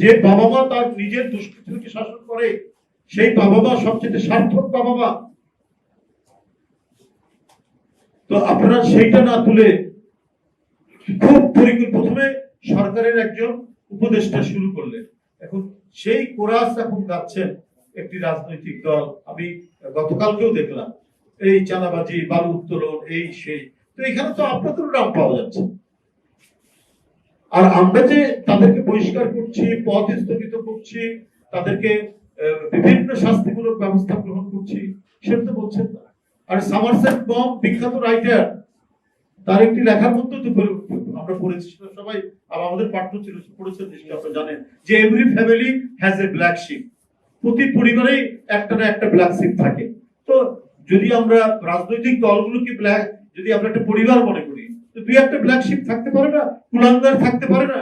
যে বাবা মা তার নিজের দুষ্কৃতিকে শাসন করে, সেই বাবা মা সবচেয়ে সার্থক বাবা মা তো আপনারা সেইটা না তুলে খুব পরিকল্প প্রথমে সরকারের একজন উপদেষ্টা শুরু করলেন। এখন সেই কোরাস এখন যাচ্ছেন একটি রাজনৈতিক দল। আমি গতকালকেও দেখলাম, এই চাঁদাবাজি, বালু উত্তোলন, এই সেই। তো এখানে তো আপনাদেরও নাম পাওয়া যাচ্ছে। আর আমরা যে তাদেরকে বহিষ্কার করছি পদ স্থগিত করছি, তাদেরকে বিভিন্ন শাস্তিমূলক ব্যবস্থা গ্রহণ করছি, সেটা তো বলছেন না। আর সামারসেট বম বিখ্যাত রাইটার তার একটি লেখার মধ্যে তো আমরা পড়েছি সবাই, আর আমাদের পাঠ্য ছিল পড়েছেন নিশ্চয়ই আপনারা জানেন, যে every family has a black sheep প্রতি পরিবারেই একটা না একটা ব্ল্যাক শিপ থাকে। তো যদি আমরা রাজনৈতিক দলগুলোকে ব্ল্যাক যদি আমরা একটা পরিবার মনে করি দুই একটা ব্ল্যাক শিপ থাকতে পারে না, কুলাঙ্গার থাকতে পারে না।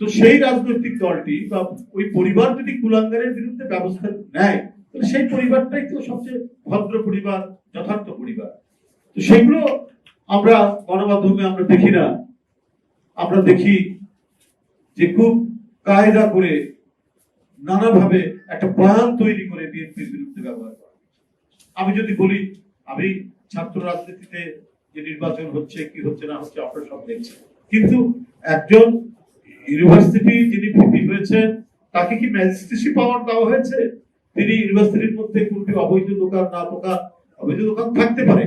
তো সেই রাজনৈতিক দলটি বা ওই পরিবার যদি কুলাঙ্গারের বিরুদ্ধে ব্যবস্থা নেয়, তাহলে সেই পরিবারটাই তো সবচেয়ে ভদ্র পরিবার, যথার্থ পরিবার। তো সেগুলো আমরা গণমাধ্যমে আমরা দেখি না। আমরা দেখি যে খুব কায়দা করে নানাভাবে একটা বয়ান তৈরি করে বিএনপির বিরুদ্ধে ব্যবহার করা আমি যদি বলি, আমি ছাত্র রাজনীতিতে যে নির্বাচন হচ্ছে, কি হচ্ছে, না হচ্ছে, আপনারা সব দেখছেন। কিন্তু একজন ইউনিভার্সিটি যিনি ভিপি হয়েছেন, তাকে কি ম্যাজিস্ট্রেসি পাওয়ার দেওয়া হয়েছে? তিনি ইউনিভার্সিটির মধ্যে কোনটি অবৈধ দোকান, না দোকান, অবৈধ দোকান থাকতে পারে।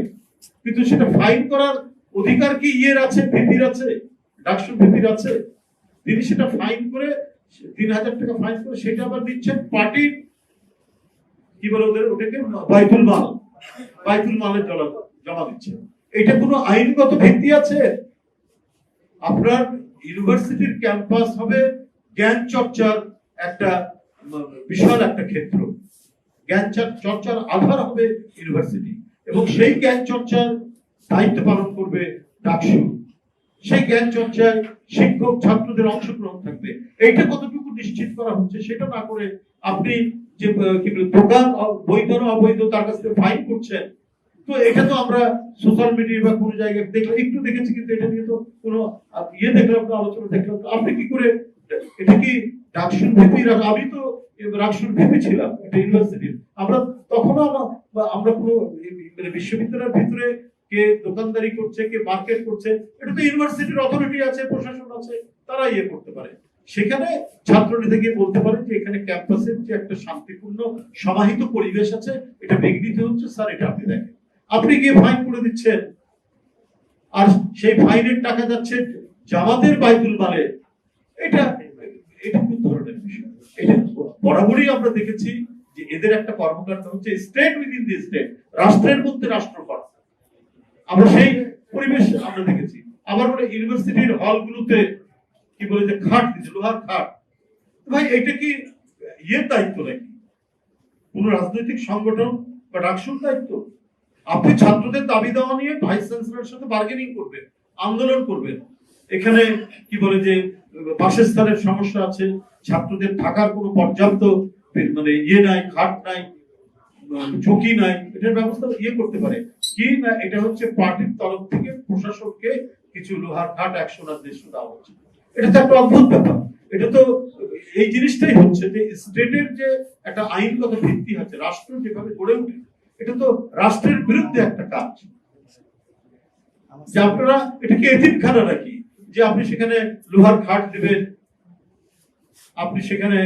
কিন্তু সেটা ফাইন করার অধিকার কি ইয়ের আছে ভিপির আছে ডাকসু ভিপির আছে? তিনি সেটা ফাইন করে, তিন হাজার টাকা ফাইন করে, সেটা আবার দিচ্ছেন পার্টির কি বলে ওদের, ওটাকে? বাইতুল মাল। বাইতুল মালের জমা জমা দিচ্ছে এটা কোনো আইনগত ভিত্তি আছে? আপনার ইউনিভার্সিটির ক্যাম্পাস হবে জ্ঞান চর্চার একটা বিশাল একটা ক্ষেত্র। জ্ঞান চর্চার আধার হবে ইউনিভার্সিটি এবং সেই জ্ঞান চর্চার দায়িত্ব পালন করবে ডাকসু। সেই জ্ঞান চর্চায় শিক্ষক, ছাত্রদের অংশগ্রহণ থাকবে। এইটা কতটুকু নিশ্চিত করা হচ্ছে সেটা না করে আপনি যে দোকান বৈধ অবৈধ তার কাছ থেকে ফাইন করছেন তো এটা তো আমরা সোশ্যাল মিডিয়া বা কোনো জায়গায় দেখলাম, একটু দেখেছি কিন্তু এটা নিয়ে তো কোনো ইয়ে দেখলাম না, আলোচনা দেখলাম না। আপনি কি করে এটা কি ডাকসুর ভিপি আমি তো রাকসুর ভিপি ছিলাম একটা ইউনিভার্সিটির আমরা তখনও আমরা কোনো মানে বিশ্ববিদ্যালয়ের ভিতরে কে দোকানদারি করছে, কে মার্কেট করছে, এটা তো ইউনিভার্সিটির অথরিটি আছে, প্রশাসন আছে, তারা ইয়ে করতে পারে। সেখানে ছাত্রনেতা গিয়ে বলতে পারে যে এখানে ক্যাম্পাসের যে একটা শান্তিপূর্ণ, সমাহিত পরিবেশ আছে, এটা বিঘ্নিত হচ্ছে, স্যার, এটা আপনি দেখেন। আপনি গিয়ে ফাইন করে দিচ্ছেন। আর সেই ফাইনের টাকা যাচ্ছে জামাতের বাইতুল মালে। এটা এটা কোন ধরনের বিষয়? এটা বরাবরই আমরা দেখেছি যে এদের একটা কর্মকাণ্ড হচ্ছে স্টেট উইদিন দি স্টেট রাষ্ট্রের মধ্যে রাষ্ট্র আমরা সেই পরিবেশ আমরা দেখেছি। আবার বলে ইউনিভার্সিটির হলগুলোতে কি বলে যে খাট দিচ্ছে লোহার খাট। ভাই, এটা কি ইয়ের দায়িত্ব নাকি? কোন রাজনৈতিক সংগঠন বা ডাকসুর দায়িত্ব? আপনি ছাত্রদের দাবি দেওয়া নিয়ে ভাইস চ্যান্সেলরের সাথে বার্গেনিং করবেন, আন্দোলন করবেন। এখানে কি বলে যে বাসস্থানের সমস্যা আছে, ছাত্রদের থাকার কোনো পর্যাপ্ত মানে ইয়ে নাই, খাট নাই ঝুঁকি নাই, এটার ব্যবস্থা ইয়ে করতে পারে। কি না, এটা হচ্ছে পার্টির তরফ থেকে প্রশাসককে কিছু লোহার খাট একশো না দেড়শো দেওয়া হচ্ছে। এটা তো একটা অদ্ভুত ব্যাপার। এটা তো এই জিনিসটাই হচ্ছে যে স্টেটের যে একটা আইনগত ভিত্তি আছে, রাষ্ট্র যেভাবে গড়ে উঠে এটা তো রাষ্ট্রের বিরুদ্ধে একটা কাজ। যে আপনারা এটা কি এতিমখানা নাকি? যে আপনি সেখানে লোহার খাট দেবেন, আপনি সেখানে,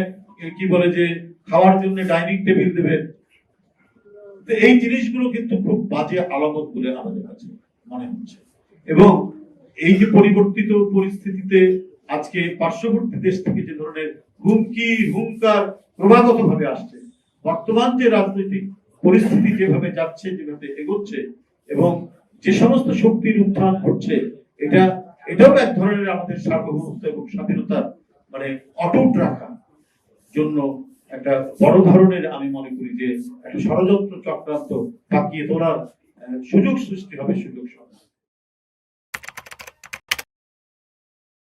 কি বলে যে, খাওয়ার জন্য ডাইনিং টেবিল দেবেন। তো এই জিনিসগুলো কিন্তু খুব বাজে আলামত বলে আমাদের কাছে মনে হচ্ছে। এবং এই যে পরিবর্তিত পরিস্থিতিতে আজকে পার্শ্ববর্তী দেশ থেকে যে ধরনের হুমকি, হুঙ্কার ক্রমাগত ভাবে আসছে, বর্তমান যে রাজনৈতিক পরিস্থিতি যেভাবে যাচ্ছে, যেভাবে এগোচ্ছে এবং যে সমস্ত শক্তির উত্থান ঘটছে, এটা, এটাও এক ধরনের আমাদের সার্বভৌমত্ব এবং স্বাধীনতার মানে অটুট রাখা জন্য একটা বড় ধরনের আমি মনে করি যে একটা ষড়যন্ত্র চক্রান্ত পাকিয়ে তোলার সুযোগ সৃষ্টি হবে সুযোগ সৃষ্টি